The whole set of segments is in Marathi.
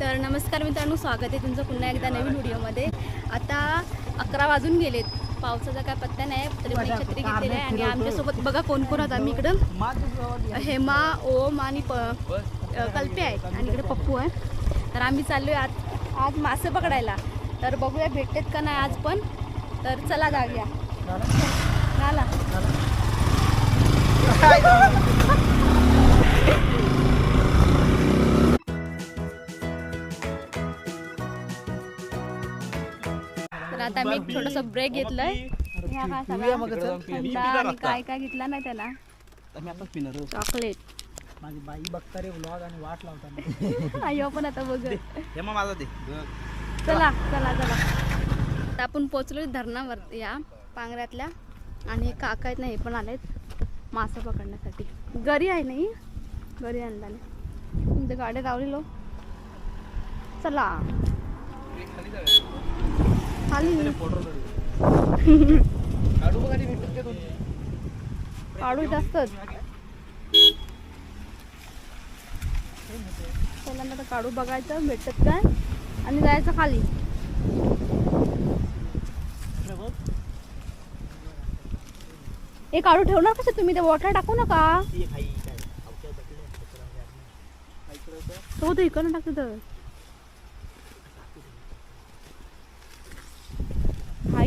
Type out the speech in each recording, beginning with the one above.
तर नमस्कार मित्रांनो स्वागत आहे तुमचं पुन्हा एकदा नवीन व्हिडिओमध्ये. आता अकरा वाजून गेलेत. पावसाचा काय पत्ता नाही तरी पण छत्री घेतलेली आहे आणि आमच्यासोबत बघा कोण कोण होता. आम्ही इकडं हेमा ओम आणि प कल्पे आहेत आणि इकडे पप्पू आहे. तर आम्ही चाललोय आज आज मासे पकडायला. तर बघूया भेटतेत का नाही आज पण. तर चला जाऊया. झाला? आता मी थोडस ब्रेक घेतलंय. काय काय काय घेतला नाही त्याला? चॉकलेट माझी बाई बघता रे व्लॉग आणि वाट लावताना. अय्यो पण आता बघ हे माझा दे. चला चला चला. आता आपण पोचलो धरणावर या पांगऱ्यातल्या आणि हे काका आहेत ना हे पण आलेत. मासे पकडण्यासाठी. गरी आहे नाही गरी आणला तुमच्या गाड्या लावलेलो. चला. खाली. काढू जास्तच. पहिल्यांदा आता काढू बघायचं भेटत काय? आणि जायचं खाली. हे काढू ठेवणार कसं तुम्ही ते वॉटर टाकू नका. तो तर इकडनं टाकतो तर.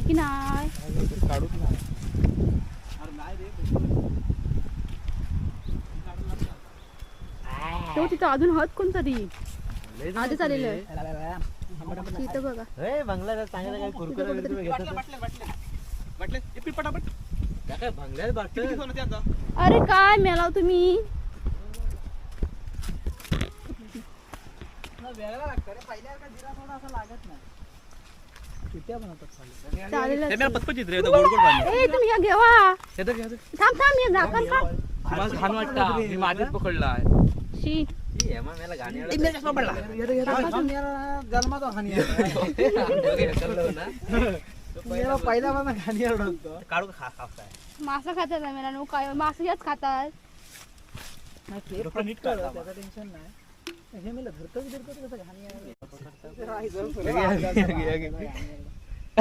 की नाही? तो तिथं अजून हत कोणतरी? आधी चालेल तिथं बघा बंगला चांगला काय कुरकुरा अरे काय मेलाव तुम्ही? लागतं रे. पहिल्या थोडा असं लागत नाही. चालेल. चालेल मेरा पचपचित रे गोड गोड पाणी ए तुम्ही या घेवा. तर घे थांब थांब ये झाकण काढ माझं घाण वाटतं. मी माझेच पकडला आहे. शी. जन्मातो हानी मेरा पहिला पण हानी होतो काढू खा खा काय मासा खातात मेला नो काय मासा याच खातात. नीट टेन्शन नाही. हे मला धरतच कसं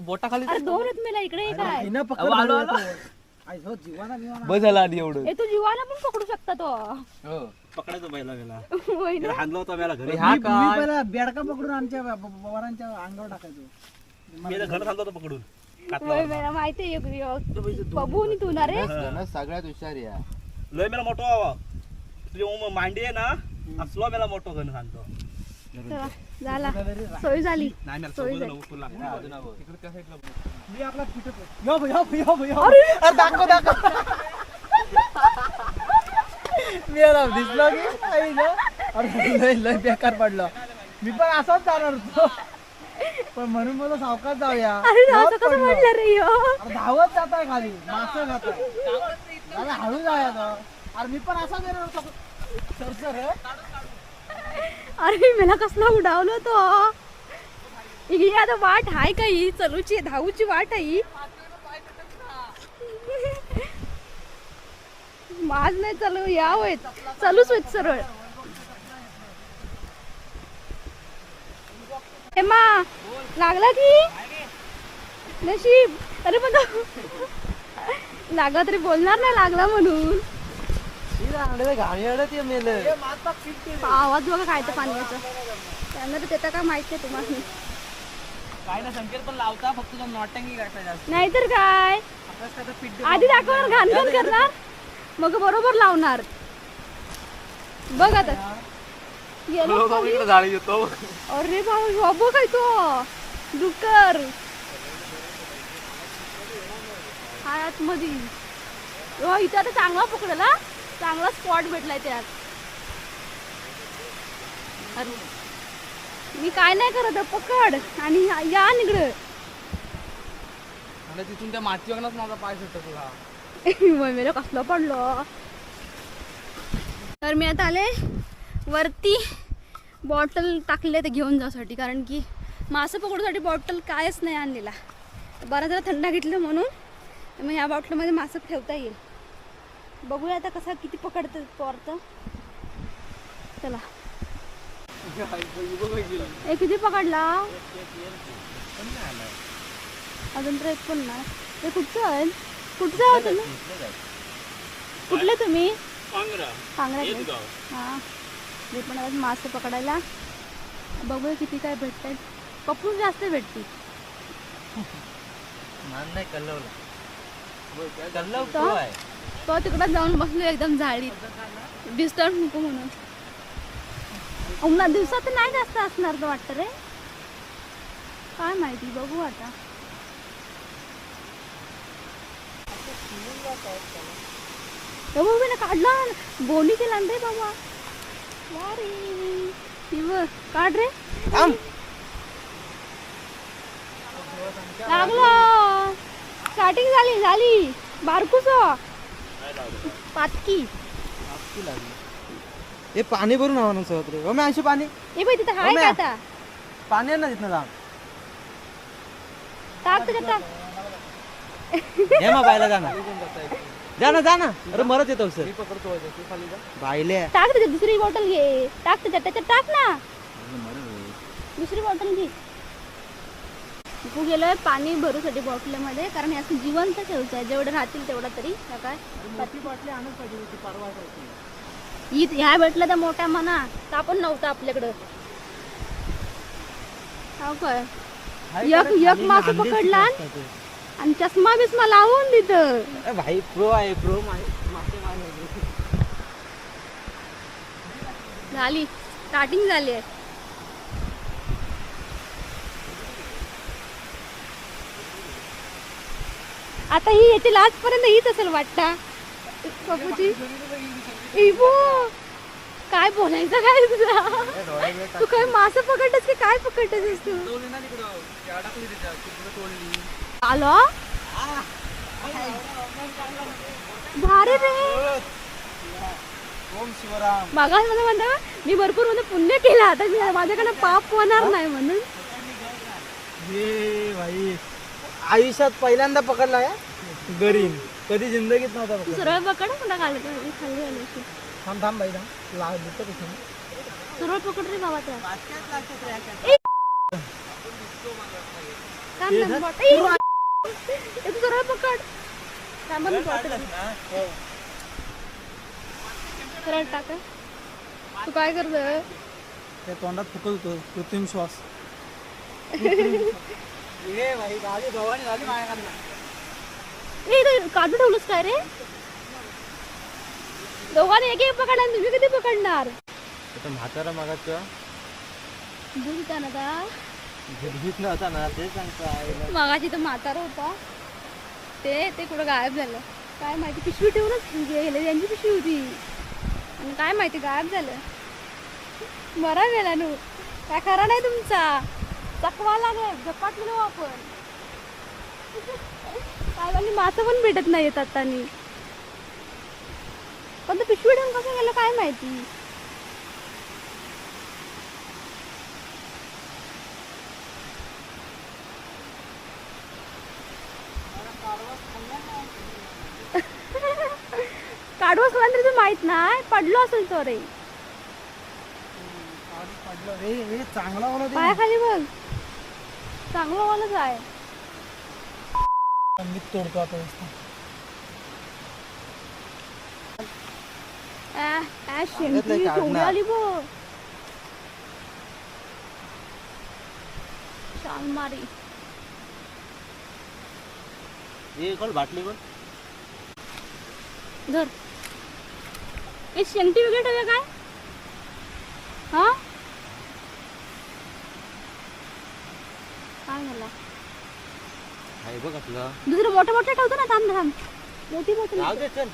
बोटा खाली अरे दोन आहेत मेला इकडे काय हो बस झाला आधी एवढं. ए तू जीवाला पण पकडू शकता तो. पकडायचं पहिला गेला होय ना? हाणलं होतं मला घरी. मी मी पहिला बेडका पकडून आमच्या ब- ब- वरांच्या अंगावर टाकायचो. मी घर हाणलं होतं पकडून. होय मेला माहिती आहे बबू नी तू ना रे? सगळ्यात हुशार या. लय मला मोठं व्हावा तुझी ओम मांडी आहे ना असलो मला मोठं घन सांगतो चला झाला. सोय झाली. नाही मला. फुल लागतं. यो यो यो यो. अरे दाखव दाखव. मी याला दिसलो की आई ना अरे लय लय बेकार पडलं. मी पण असाच जाणार होतो. पण म्हणून मला सावकाश जाऊया. अरे असं धावत कसं पडलो. म्हणलं रे ह्यो? अरे धावत जात आहे खाली. मासे खात आहे हळू जाऊया तो. अरे मी पण असाच येणार होतो. सरसर रे अरे मला कसला उडावलं तो ही आता वाट हाय काही चलूची धावूची वाट आहे माझ नाही चालू या होय चालूच होत सरळ. हेमा लागला की? नशीब. अरे पण लागला तरी बोलणार नाही लागला म्हणून. घाणी मेलं. आवाज बघा काय तर पाण्याचा. त्यानंतर त्याचा काय माहीत नाही तुम्हाला. काय ना संकेत पण लावता फक्त नॉटंगी नाहीतर काय? आधी दाखवणार घाण घाण करणार. मग बरोबर लावणार. बघ आता. जाळी येतो. अरे काय तो? डुक्कर. हाय आतमध्ये. हो इथं आता चांगला पकडला चांगला स्पॉट भेटलाय त्यात. अरे. मी काय नाही करत पकड. आणि या- निगड तिथून त्या माती वगैरेच माझा पाय सुटतो तुला. मेला कसला पडलो. तर मी आता आले वरती बॉटल टाकले ते घेऊन जासाठी कारण की मासं पकडूसाठी बॉटल कायच नाही आणलेला. बरा जरा थंड घेतलं म्हणून मग ह्या बॉटलमध्ये मासं ठेवता येईल. बघूया आता कसा किती पकडतं पोरतं. चला. ए किती पकडला? अजून तर एक पण नाही ते कुठचं आहे? कुठचं तुम्ही? कुठले तुम्ही? हां. मी पण आज मासे पकडायला. बघूया किती काय भेटतात पप्पून जास्त भेटते नाही तो? तो तिकडं जाऊन बसलो एकदम झाडीत. डिस्टर्ब नको म्हणून. उन्हा दिवसात नाही जास्त असणार तर वाटतं रे. काय माहिती बघू आता ए बाबा ना काढला? बोली केला रे बाबा. काढ रे. लागलं. स्टार्टिंग झाली झाली. बारकूस. पातकी हे पाणी भरून हवं ना रे हो मी अशी पाणी? ए बाई तिथं हाय. का आता? पाणी आहे ना तिथनं जाऊन टाक त्याच्यात टाक. हे मग बायला जा ना जा ना जा ना अरे मरत येतो सर. बायले. टाक त्याच्यात दुसरी बॉटल घे. टाक त्याच्यात त्याच्यात टाक ना. दुसरी बॉटल घे. तू गेलोय पाणी भरूसाठी बॉटलमध्ये कारण हे असं जिवंत ठेवचं आहे जेवढं राहतील तेवढं तरी. काय? ईद ह्या भेटलं तर मोठ्या मना तर आपण नव्हता आपल्याकडं. हो काय? एक एक मास पकडला. आणि चष्मा बिस्मा लावून तिथं भाई प्रो आहे प्रो झाली. स्टार्टिंग झाली आहे. आता ही याची लास्ट पर्यंत हीच असेल वाटता. बाबूची इबो काय बोलायचं काय तुझा तू काय मासे पकडतेस की काय पकडतेस तू? आलो? भारी रे. ओम शिवराम मागास मला म्हणता मी भरपूर म्हणजे पुण्य केलं आता. मी माझ्याकडे पाप होणार नाही म्हणून. हे भाई आयुष्यात पहिल्यांदा पकडला या गरीब. कधी जिंदगीत नव्हता तू. सरळ पकड कुठं खाली. थांब थांब बाई थांब. ला देतो कसं सरळ पकड रे बाबा त्या ए! थांब, थांब, बॉट- ए! ए, तू सरळ पकड. टाक हं. तू काय करतोय? त्या तोंडात फुकत होतो कृत्रिम श्वास. हे काढून ठेवलंस काय रे? दोघांनी एक एक पकडला आणि तुम्ही किती पकडणार? आता म्हातारा मागाचं. दूध त्यानं का झिटझिट नव्हता ना ते मागाशी तर म्हातारा होता. ते ते कुठं गायब झालं. काय माहिती पिशवी ठेवूनच गेले त्यांची पिशवी होती. आणि काय माहिती गायब झालं. बरा गेला नू. काय खरा नाही तुमचा. चकवा लागेल म्हणू आपण. काय म्हणजे मासं पण भेटत नाही येतात आता पण तो पिशवी ठेवून कसं गेलं काय माहिती? काढवस तरी माहीत नाही पडलो असेल तो रे. पडलं. रे हे चांगला ते पायाखाली बघ. चांगलं वालच आहे मी तोडतो आता. नुसतं. आ, आ, सांगितलंय शेंगटी काढणार. केवढी आली बघ. शान मारी. हे कोण बाटली कोण? धर. ए शेंगटी वेगळी ठेवूया काय? हा? काय झाला आहे बघ आपलं. दुसरं मोठं मोठं ठेवतो ना थांब थांब. मोठी मोठी जाऊ नको. दे चल.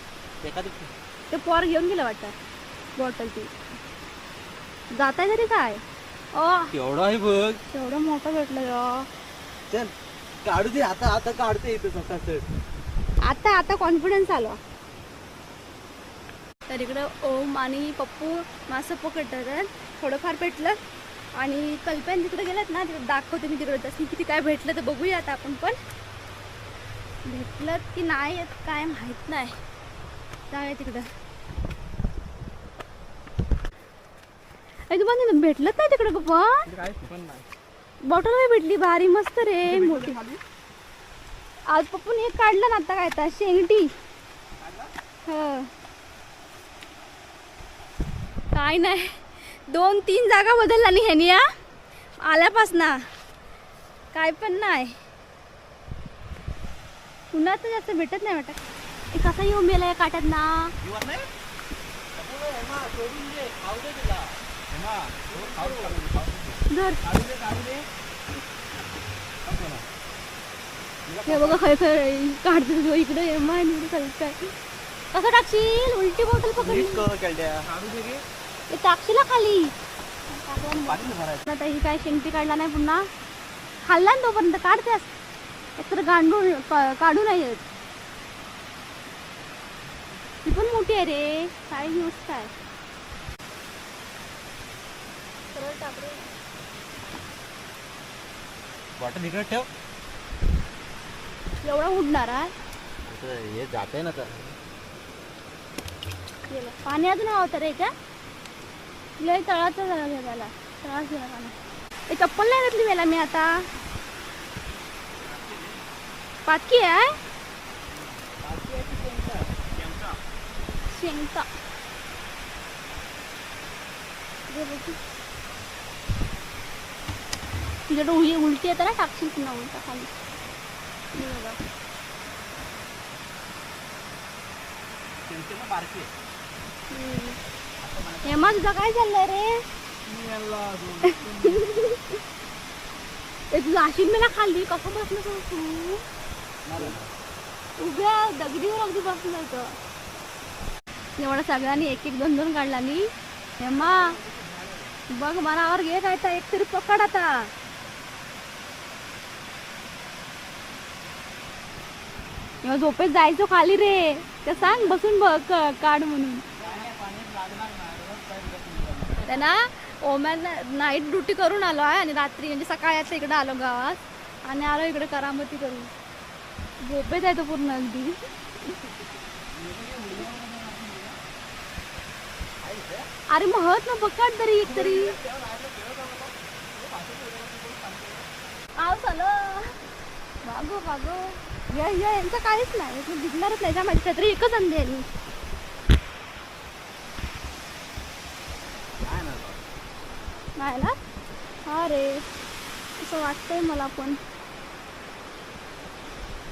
एखादी ते पोर घेऊन गेलं वाटतं बॉटल ती जाताय तरी काय? ओ केवढं आहे बघ. एवढं मोठं भेटलं. चल. काढू दे आता आता काढते इथं स्वतःच. आता आता कॉन्फिडन्स आलो. तर इकडं ओम आणि पप्पू मासं पकडतात. थोडंफार पेटलं आणि कल्पन तिकडे गेल्यात ना तिकडे दाखवते मी तिकडे तसं किती काय भेटलं तर बघूया आता आपण पण. भेटलं की नाही काय माहीत नाही. जाऊया तिकडं. अरे तुम्हाला भेटलंच नाही तिकडं पण काय पण नाही. बॉटल नाही भेटली भारी मस्त रे मोठी. आज पप्पून एक काढलं ना आता काय आता शेंगटी. हो. काय नाही दोन तीन जागा बदलला नाही ह्यानी या आल्यापासना. काय पण नाही. पुन्हा तर जास्त भेटत नाही वाटत. एक कसा येऊन मेला या काट्यात ना? हो. धर. हे बघा खय खय काढतो जो इकडे. माय काय काय? कसं टाकशील? उलटी बॉटल पकडली. ते टाकशील खाली. पाणी नाही भरायचं. आता ही काय शेंगटी काढला नाही पुन्हा? खाल्ला ना तोपर्यंत काढतेस. एकतर गांडून का- काढू नाही येत. ती पण मोठी आहे रे. काय मस्त आहे. सरळ टाक. बॉटल इकडे ठेव. एवढा उडणार आता हे जाते ना तर. गेलं. पाणी अजून हवं होतं रे का लय तळाचं झालं त्याला. तळाच गेला पाणी हे चप्पल नाही घातली त्याला मी आता. पाटकी आहे शेंगता. तुझ्याकडे उली उलटी येते ना टाकशील पुन्हा उलटा खाली? हे. हेमा तुझं काय चाललंय रे? ते तुझं आशिन मला खाल्ली? कसं बसलं तू? उभ्या दगडीवर अगदी बसून जायचं एवढं सगळ्यांनी एक एक दोन दोन काढला नी हेमा बघ मनावर घे काय एक तरी पकड आता. किंवा झोपेत जायचो खाली रे. ते सांग बसून बघ क- काढ म्हणून. त्यांना ओमॅन नाईट ड्युटी करून आलो आहे आणि रात्री म्हणजे सकाळी आता इकडे आलो गावात. आणि आलो इकडे करामती करून. झोपेत आहे तो पूर्ण अगदी. अरे महत ना पकड तरी एक तरी. पाऊस चलो बागो बागो या या यांचं काहीच नाही. दिसणारच नाही. का माझी छत्री एकच आणली यांनी नाही ना? हा रे असं वाटतंय मला पण.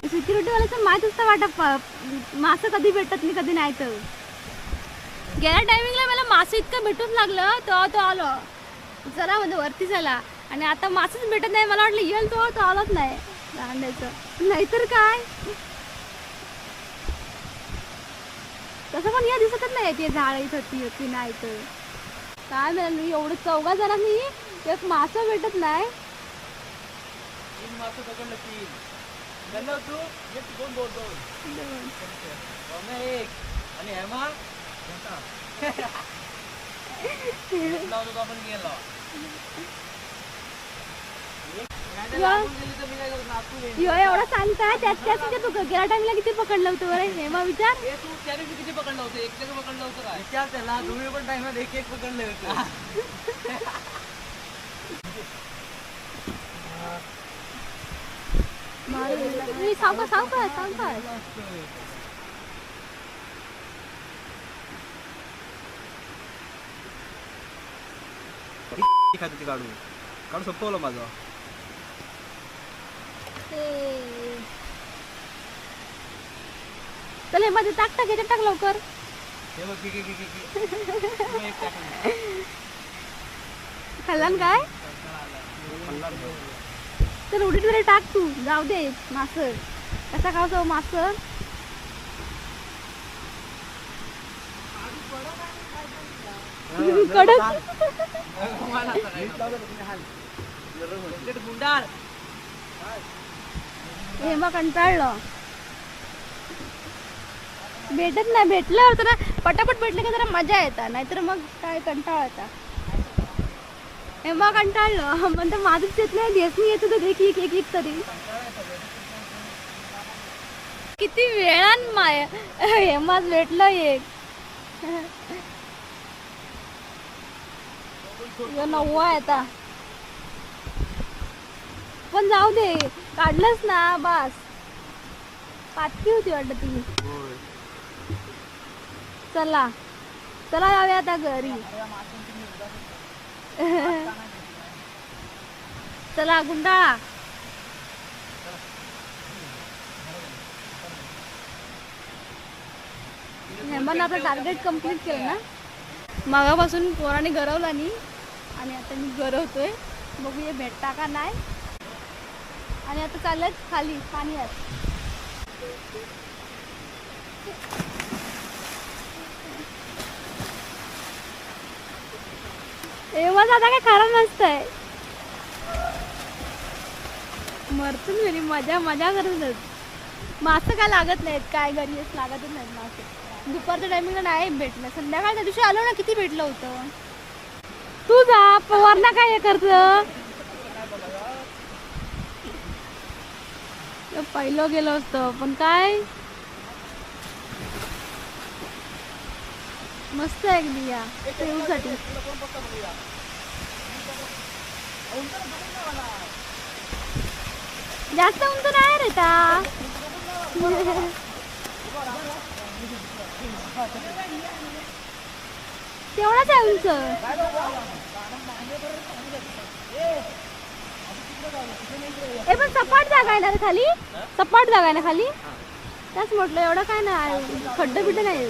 सिक्युरिटीवाल्याचं माहीत असतं वाटत. मासं कधी भेटत नाही कधी नाही तर. गेल्या टायमिंगला मला मासं इतकं भेटूच लागलं तेव्हा तो आलो. चला म्हणजे वरती चला आणि आता मासच भेटत नाही. मला वाटलं येईल तो तो आलाच नाही. रांडायचं नाहीतर काय? तसं पण या दिसतच नाही ते झाड इथं ती होती नाही तर. काय मिळालं एवढं चौघा जणांनी एक मासं भेटत नाही. मासे पकडलं तीन. तू एक दोन दोन. दोन एक. आणि हेमा आपण गेलो. या. एवढा सांगता त्यात त्यात म्हणजे तू गेल्या टाइमला किती पकडलं होतं बरं? विचार. हे तू त्या दिवशी किती पकडलं होतं? एक जग पकडलं होतं काय? विचार त्याला. तुम्ही पण टाइमात एक एक पकडले होते. मी सांग सांग काय सांग काय खाते काढू काढू संपवलं माझं. चल हे मध्ये टाक टाक याच्यात टाक लवकर. खाल्ला ना काय? तर उडीत वगैरे टाक तू. जाऊ दे मासं कसा खावतो मासं कडक. ते गुंडाळ हे मग कंटाळलं. भेटत नाही भेटलं तर पटापट भेटलं का जरा मजा येतात नाहीतर मग काय कंटाळ येतात हे मग कंटाळलं. म्हणतो माझंच येत नाही येत नाही येत तर देख एक एक एक तरी. किती वेळान माय हेमाच भेटलं एक. नववा येता. पण जाऊ दे काढलंच ना बस. पाचवी होती वाटत ती. चला. चला जाऊया आता घरी. चला गुंडाळा. हेमन आता टार्गेट कंप्लीट केलं ना? मागापासून पोराने गरवला नाही. आणि आता मी गरवतोय. बघूया भेटता का नाही? आणि आता चाललंय खाली पाण्यात एव्हा दादा काय खरं नसतंय मरतून घरी मजा मजा करूनच मास काय लागत नाहीत काय घरी लागतच नाहीत मासे. दुपारच्या टायमिंगला नाही भेटलं. संध्याकाळच्या दिवशी आलो ना किती भेटलं होतं? तू जा पवारना काय हे करत? पहिलं गेलो असतं पण काय? मस्त आहे अगदी या जास्त उंच नाही रे ता. तेवढाच आहे उंच. ए पण सपाट जागा आहे ना रे खाली. सपाट जागा आहे ना खाली. त्याच म्हटलं एवढं काय नाही. खड्डे बिड्डे नाही.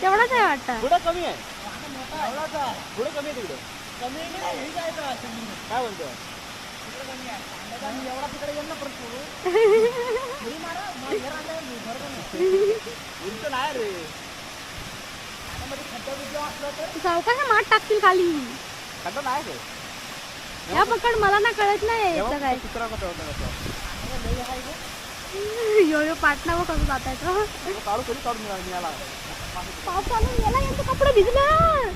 तेवढाच आहे वाटतं. पुढं कमी आहे. पुढं कमी आहे तिकडं. काय म्हणतो? उंच नाही रे. सावकाश माठ टाकतील खाली. खड्डा नाही रे. या पकड मला ना कळत नाही याचं काय. कुत्रा कसं होतं कसं यो यो पाटणा व कसं जात आहे काढू कधी काढून मिळाला मिळाला. पाऊस चालू गेला यांचं कपडे भिजलं.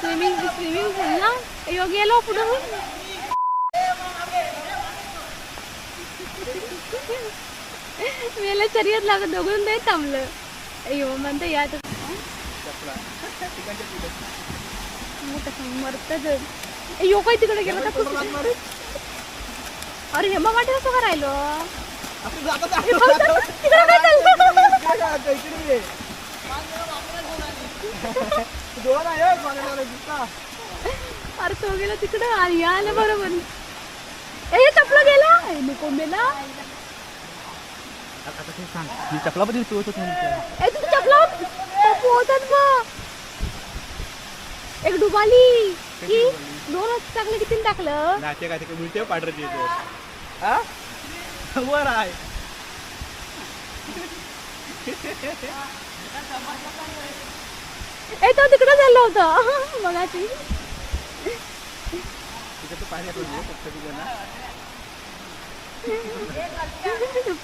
स्विमिंग स्विमिंग पूल ना? यो गेलो पुढं. मेला शर्यत लागत दोघून नाही थांबलं. अयो म्हणते या तर यो काय तिकडे गेला? का अरे हेमा वाटे कसं काय राहिलो अरे तो गेला तिकडं. आणि या आलं बरोबर. ए चपला गेला? ए, नको गेला? मी चपलामध्ये तू होतो चपला पप्पू होतात बघ. एक डुबाली. की दोन वाजता टाकलं किती टाकलं. नाचे काय ते मिळते पांढऱ्याची हा. वर आहे. ए तो तिकडं झालं होतं. मगाची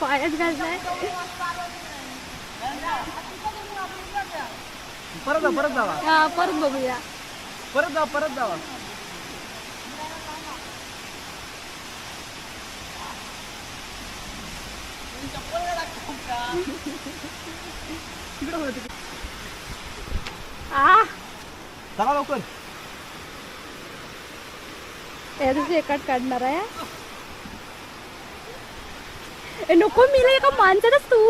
पायात घाललाय परत जा परत जावा. हा परत बघूया. परत जा परत जावा. आ? चला लवकर. दिवशी एकाच काढणार आहे ए नको मिला एका माणसातच तू.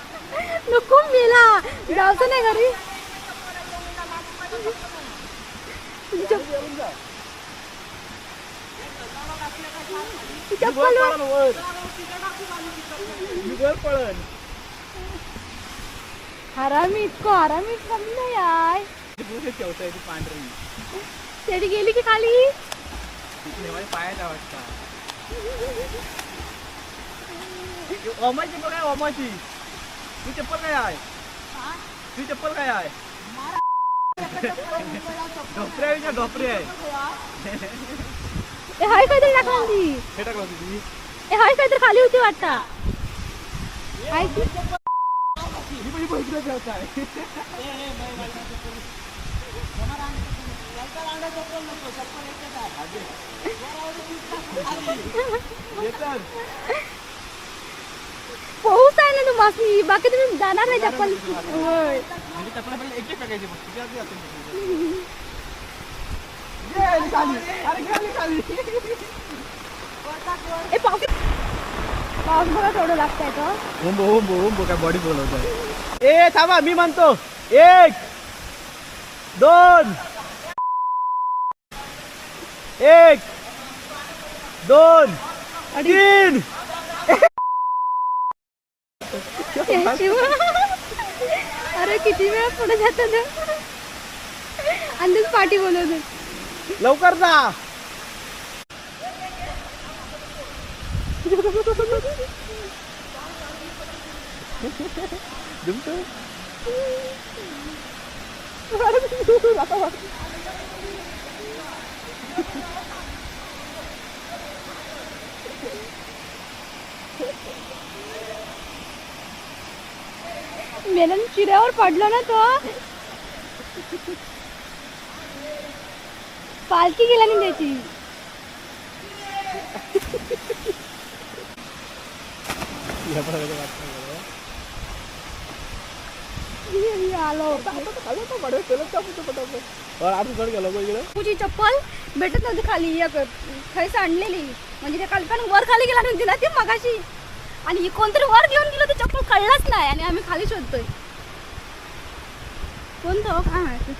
नको मिला. जायचं नाही घरी. हरामी इतकं हरामी कमी नाही पांढरी. तेडी गेली की खाली? पायात वाटतं. ओमाची बघ ओमाची तू चप्पल काय आहे? तू चप्पल काय आहे? ढोपरे आहे का ढोपरे आहे. ए हाय काहीतरी टाकला हे होती ए हाय काहीतरी खाली होती वाटता. आहे? पाऊस आहे ना तू बाकी तुम्ही जाणार नाही चप्पल होय ए पाऊस पाऊस बघा थोडं लागतंय का ओंबो ओंबो ओंबो काय बॉडी बोलवत ए थांबा मी म्हणतो एक दोन एक दोन तीन अरे किती वेळा पुढे जात अंदाज पाठी बोलवतो. लवकर जा. जमतो? शिऱ्यावर पडलो ना तो. पालखी गेला नाही त्याची तुझी चप्पल भेटत नव्हती खाली एक खैस आणलेली. म्हणजे ते काल पण वर खाली गेला नव्हती ना ती मगाशी. आणि कोणतरी वर घेऊन गेलो ती चप्पल कळलाच नाही. आणि आम्ही खाली शोधतोय. कोणतं हो? काय माहिती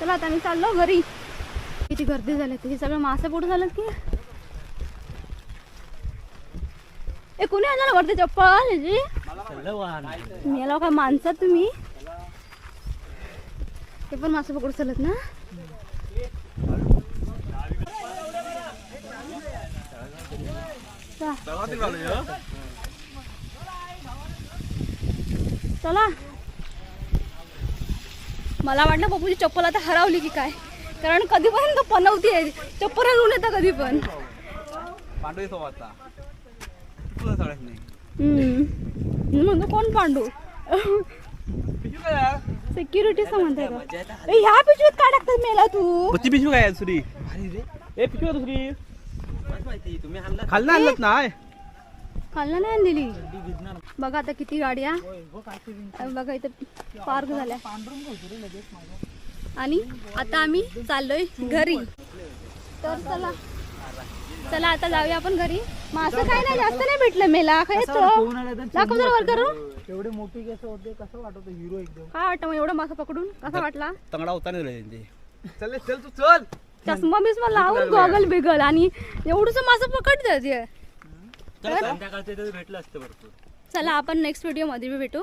चला आता आम्ही चाललो घरी. किती गर्दी झाली हे सगळं मासे पुढे झालं की? ए कुणी आणलं वरती चप्पल? ह्याची मी याला काय माणसात तुम्ही? ते पण मासे पकडू चालत ना? चा. चला. मला वाटलं पप्पूची चप्पल आता हरवली की काय? कारण कधीपर्यंत पनवती आहे? चप्पल हरवून येतं कधी पण. म्हणतो कोण पांडू? सिक्युरिटीचं म्हणताय ह्या पिशवीत काय टाकतात मेला तू? ती पिशवी काय दुसरी ए पिशवी दुसरी? खाल्लं आणलं नाही खाल्ला नाही आणलेली. बघा आता किती गाड्या. बघा इथे पार्क झाल्या. आणि आता आम्ही चाललोय घरी. तर चला. चला आता जाऊया आपण घरी. मग असं काय नाही जास्त नाही भेटलं मेला. काय येतो दाखव जरा वर करू एवढे मोठी केस होते कसं वाटत हिरो एकदम? काय वाटतं मग एवढं मासा पकडून? कसा वाटला? तंगडा होता नाही त्यांचे. चल चल तू चल. चष्मा बिस्मा लावून गॉगल बिगल आणि एवढंच मासं पकडतात संध्याकाळचं भेटलं असतं भरपूर. चला आपण नेक्स्ट व्हिडिओमध्ये भेटू.